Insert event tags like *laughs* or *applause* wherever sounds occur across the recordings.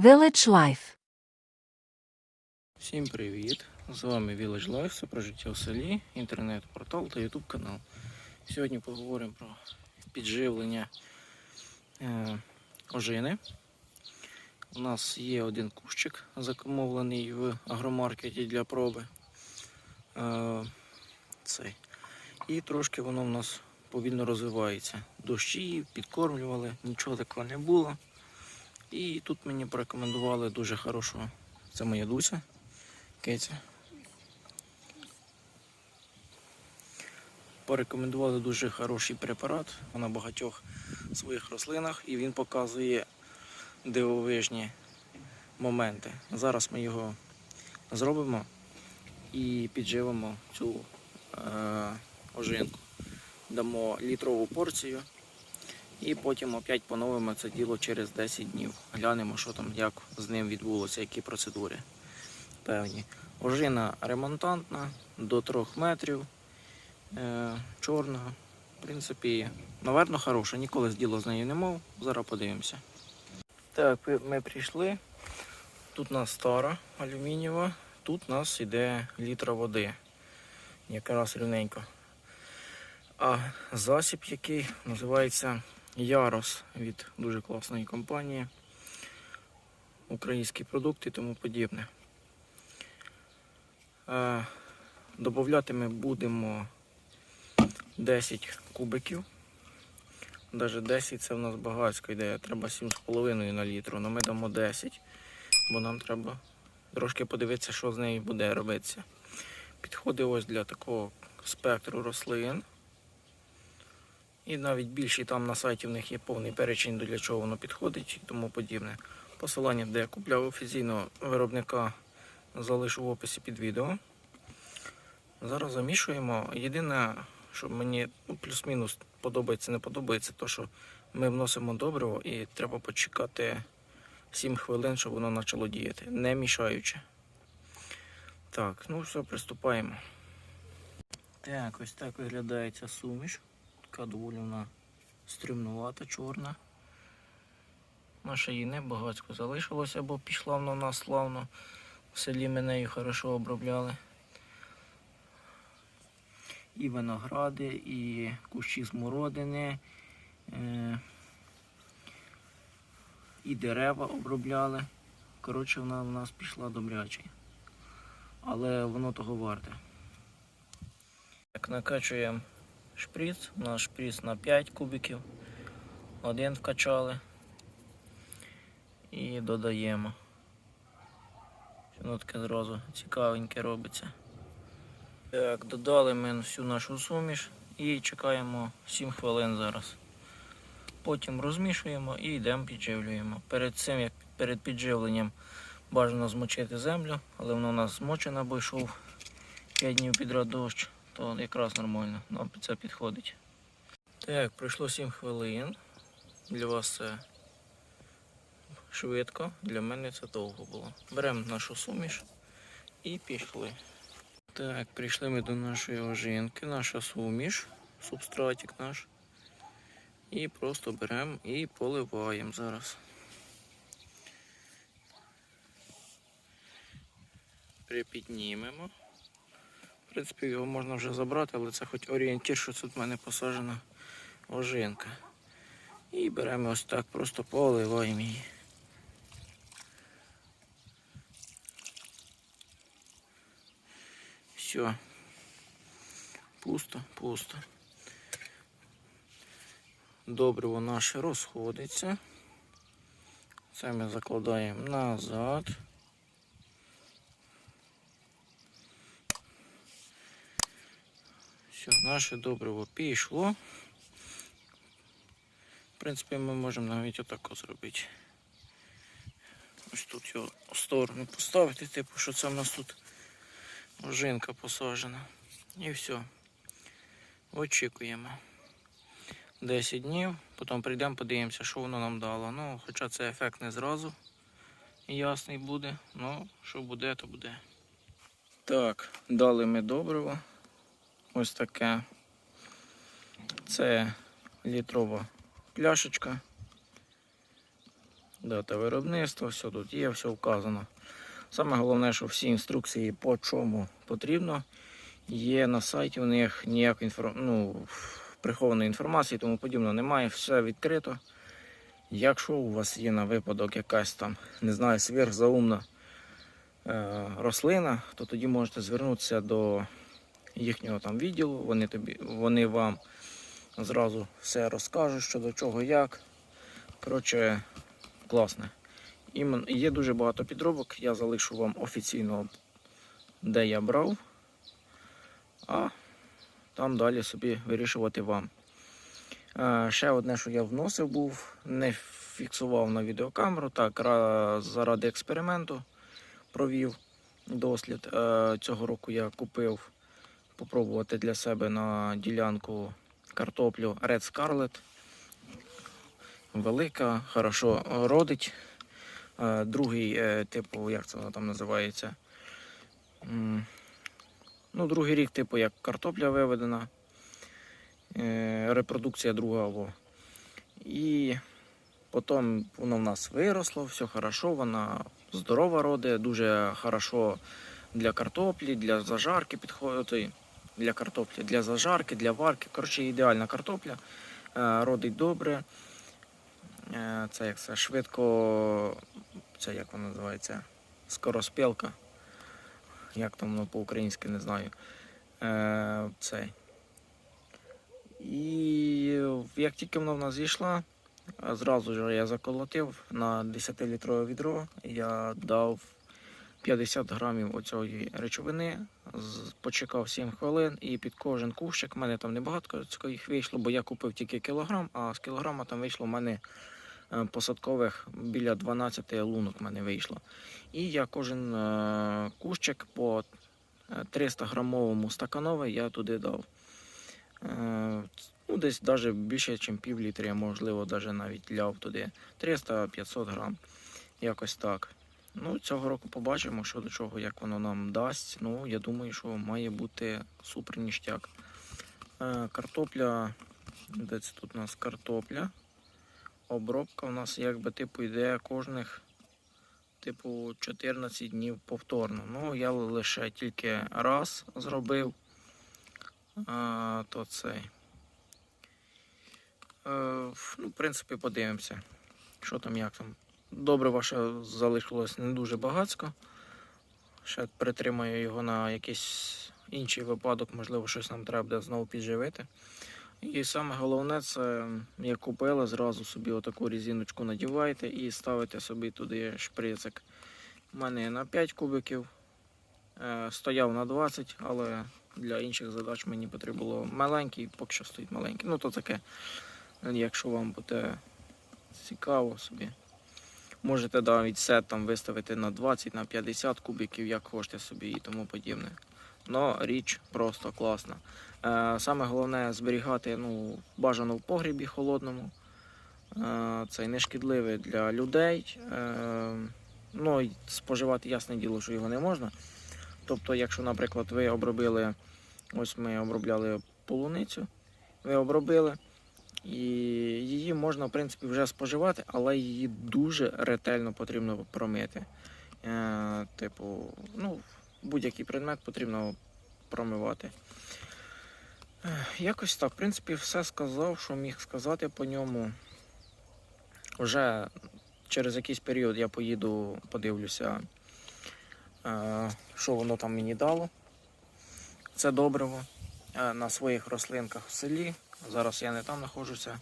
Village Life. Всім привіт! З вами Village Life, це про життя в селі, інтернет-портал та ютуб канал. Сьогодні поговоримо про підживлення е, ожини. У нас є один кущик закумовлений в агромаркеті для проби. Е, цей. І трошки воно в нас повільно розвивається. Дощі, підкормлювали, нічого такого не було. І тут мені порекомендували дуже хорошого. Це моя Дуся. Киця. Порекомендували дуже хороший препарат на багатьох своїх рослинах і він показує дивовижні моменти. Зараз ми його зробимо і підживимо цю е, ожинку. Дамо літрову порцію і потім опять поновимо це діло через 10 днів. Глянемо, що там, як з ним відбулося, які процедури певні. Ожина ремонтантна до 3 метрів. Е, чорна. В принципі, наверно, хороша. Ніколи з діла з нею не мав. Зараз подивимося. Так, ми прийшли. Тут у нас стара алюмінієва, тут у нас йде літра води. Якраз рівненько. А засіб, який називається Ярос від дуже класної компанії. Українські продукти і тому подібне. Е, Добавляти ми будемо 10 кубиків. Навіть 10 це в нас багатська ідея. Треба 7,5 на літру, але ми дамо 10, бо нам треба трошки подивитися, що з нею буде робитися. Підходить ось для такого спектру рослин. І навіть більші там на сайті в них є повний перечень, для чого воно підходить і тому подібне. Посилання, де я купляв офіційного виробника, залишу в описі під відео. Зараз замішуємо. Єдине, що мені ну, плюс-мінус подобається, не подобається, то що ми вносимо добриво і треба почекати 7 хвилин, щоб воно почало діяти, не мішаючи. Так, ну все, приступаємо. Так, ось так виглядає ця суміш. Така доволі вона стрімнувата, чорна. Наша її не багатько залишилося, бо пішла вона нас славно. В селі ми нею хорошо обробляли. І виногради, і кущі смородини, е, і дерева обробляли. Коротше, вона в нас пішла добряче. Але воно того варте. Так, накачуємо шприц. У нас шприц на 5 кубиків. Один вкачали. І додаємо. Воно таке зразу цікавеньке робиться. Так, додали ми всю нашу суміш і чекаємо 7 хвилин зараз. Потім розмішуємо і йдемо підживлюємо. Перед цим, як перед підживленням, бажано змочити землю, але воно у нас змочена, бо йшов 5 днів підряд дощ, то якраз нормально, нам під це підходить. Так, пройшло 7 хвилин. Для вас це швидко, для мене це довго було. Беремо нашу суміш і пішли. Так, прийшли ми до нашої ожинки, наша суміш, субстратик наш. І просто беремо і поливаємо зараз. Припіднімемо. В принципі, його можна вже забрати, але це хоч орієнтір, що тут в мене посаджена ожинка. І беремо ось так, просто поливаємо її. Все. Пусто, пусто. Добриво наше розходиться. Це ми закладаємо назад. Все, наше добриво пішло. В принципі, ми можемо навіть отако зробити. Ось тут його в сторону поставити, типу, що це в нас тут Ожинка посаджена. І все. Очікуємо. 10 днів, потім прийдемо, подивимося, що воно нам дало. Ну, хоча це ефект не зразу ясний буде, ну, що буде, то буде. Так, дали ми добриво. Ось таке. Це літрова пляшечка. Дата виробництва, все тут є, все вказано. Саме головне, що всі інструкції по чому потрібно, є на сайті. У них ніякої інфор... ну, прихованої інформації, тому подібного немає, все відкрито. Якщо у вас є на випадок якась там, не знаю, сверхзаумна е, рослина, то тоді можете звернутися до їхнього там відділу. Вони, тобі, вони вам зразу все розкажуть, що до чого, як. Коротше, класне. Імен- Є дуже багато підробок. Я залишу вам офіційно, де я брав. А там далі собі вирішувати вам. Е, Ще одне, що я вносив був, не фіксував на відеокамеру. Так, заради експерименту провів дослід. Е, Цього року я купив попробувати для себе на ділянку картоплю Red Scarlet. Велика, хорошо родить. Е, Другий, е, типу, як це воно там називається? Ну, другий рік, типу, як картопля виведена. Е, Репродукція друга. Во. І потім воно в нас виросло, все хорошо, вона здорова родить, дуже хорошо для картоплі, для зажарки підходить. Для картоплі, для зажарки, для варки. Коротше, ідеальна картопля. Е, Родить добре. Е, Це як це швидко. Це як воно називається? Скороспілка. Як там воно по-українськи не знаю. Е, Цей. І як тільки воно в нас зійшла, зразу ж я заколотив на 10-літрове відро, я дав 50 грамів оцієї речовини, почекав 7 хвилин і під кожен кущик, в мене там небагато їх вийшло, бо я купив тільки кілограм, а з кілограма там вийшло в мене е, посадкових біля 12 лунок в мене вийшло. І я кожен е, кущик по е, 300 грамовому стакановий я туди дав. Е, Ну, десь навіть більше, ніж пів літри, можливо, навіть навіть ляв туди. 300-500 грам. Якось так. Ну, цього року побачимо, що до чого, як воно нам дасть. Ну, я думаю, що має бути супер ніштяк. Е, картопля. Де це тут у нас картопля? Обробка у нас якби типу йде кожних типу 14 днів повторно. Ну, я лише тільки раз зробив. А, то цей. Е, ну, в принципі, подивимося, що там, як там. Добре, ваше залишилось не дуже багацько. Ще притримаю його на якийсь інший випадок, можливо, щось нам треба буде знову підживити. І саме головне, це як купили, зразу собі отаку різиночку надіваєте і ставите собі туди шприцик. У мене на 5 кубиків, е, стояв на 20, але для інших задач мені потрібно було маленький, поки що стоїть маленький. Ну то таке, якщо вам буде цікаво собі. Можете навіть сет там виставити на 20, на 50 кубиків, як хочете собі і тому подібне. Но річ просто класна. Е, саме головне зберігати ну, бажано в погрібі холодному. Е, це не шкідливе для людей. Е, ну, споживати ясне діло, що його не можна. Тобто, якщо, наприклад, ви обробили, ось ми обробляли полуницю, ви обробили, і її можна, в принципі, вже споживати, але її дуже ретельно потрібно промити. Е, типу, ну, будь-який предмет потрібно промивати. Е, Якось так, в принципі, все сказав, що міг сказати по ньому. Вже через якийсь період я поїду, подивлюся, е, що воно там мені дало. Це добриво е, на своїх рослинках в селі. Зараз я не там знаходжуся.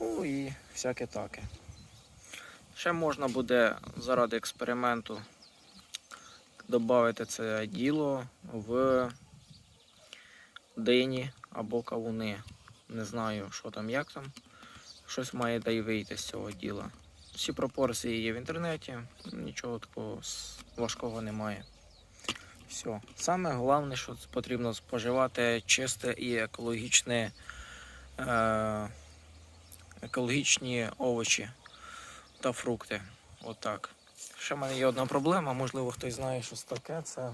Ну і всяке таке. Ще можна буде заради експерименту додати це діло в дині або кавуни. Не знаю, що там, як там. Щось має да й вийти з цього діла. Всі пропорції є в інтернеті, нічого такого важкого немає. Все. Саме головне, що потрібно споживати чисте і екологічне, е, екологічні овочі та фрукти. Отак. Ще в мене є одна проблема, можливо, хтось знає, що таке. Це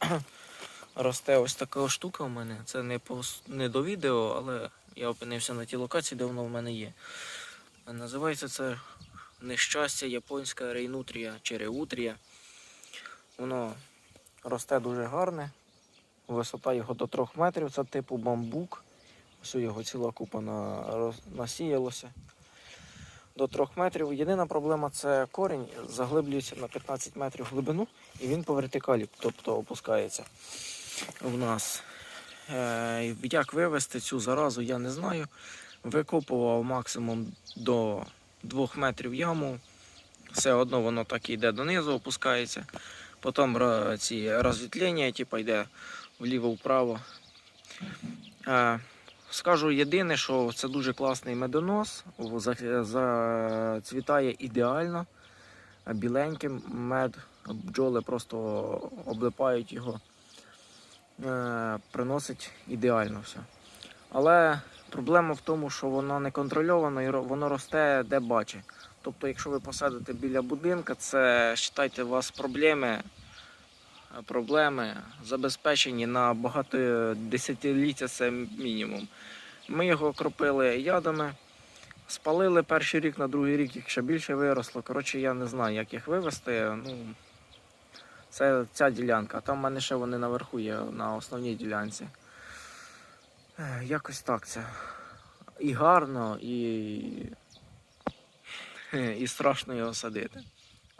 *clears throat* росте ось така штука в мене. Це не, по, не до відео, але я опинився на тій локації, де воно в мене є. Називається це нещастя японська рейнутрія чи реутрія. Воно росте дуже гарне. Висота його до 3 метрів, це типу бамбук. Ось його ціла купа на, насіялося. До 3 метрів. Єдина проблема це корінь заглиблюється на 15 метрів глибину і він по вертикалі, тобто опускається в нас. Е, як вивести цю заразу, я не знаю. Викопував максимум до 2 метрів яму. Все одно воно так і йде донизу, опускається. Потім ці розвітлення, типу, йде вліво-вправо. Е, скажу єдине, що це дуже класний медонос. Зацвітає ідеально, е, біленьким мед. Бджоли просто облипають його. Е, приносить ідеально все. Але проблема в тому, що воно не контрольовано і воно росте де бачить. Тобто, якщо ви посадите біля будинка, це вважайте, у вас проблеми, е, проблеми забезпечені на багато десятиліття, це мінімум. Ми його окропили ядами, спалили перший рік, на другий рік їх ще більше виросло. Коротше, я не знаю, як їх вивезти. Ну, це ця ділянка. Там в мене ще вони наверху є на основній ділянці. Е, Якось так це. І гарно, і, *laughs* і страшно його садити,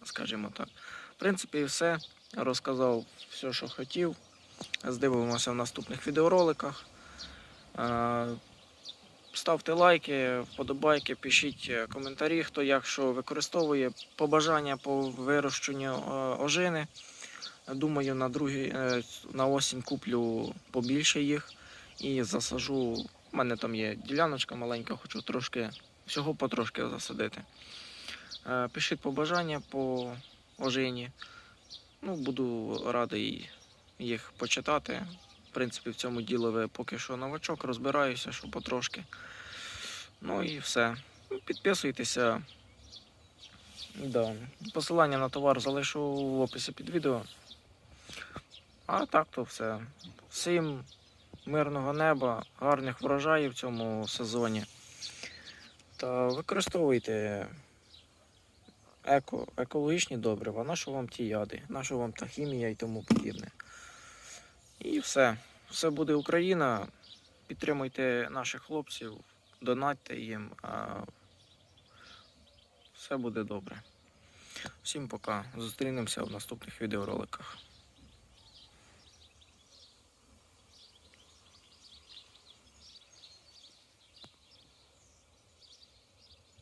скажімо так. В принципі, все. Розказав все, що хотів. Здивимося в наступних відеороликах. Ставте лайки, вподобайки, пишіть е, коментарі, хто як що використовує побажання по вирощенню е, ожини. Думаю, на другий, е, на осінь куплю побільше їх і засажу. У мене там є діляночка маленька, хочу трошки, всього потрошки засадити. Е, Пишіть побажання по ожині. Ну, буду радий їх почитати. В принципі, в цьому ділі ви поки що новачок, розбираюся, що потрошки. Ну і все. Ну, Підписуйтеся. Да. Посилання на товар залишу в описі під відео. А так то все. Всім мирного неба, гарних врожаїв в цьому сезоні. Та використовуйте еко, екологічні добрива, на що вам ті яди, на що вам та хімія і тому подібне. І все. Все буде Україна. Підтримуйте наших хлопців, донатьте їм. Все буде добре. Всім пока. Зустрінемося в наступних відеороликах.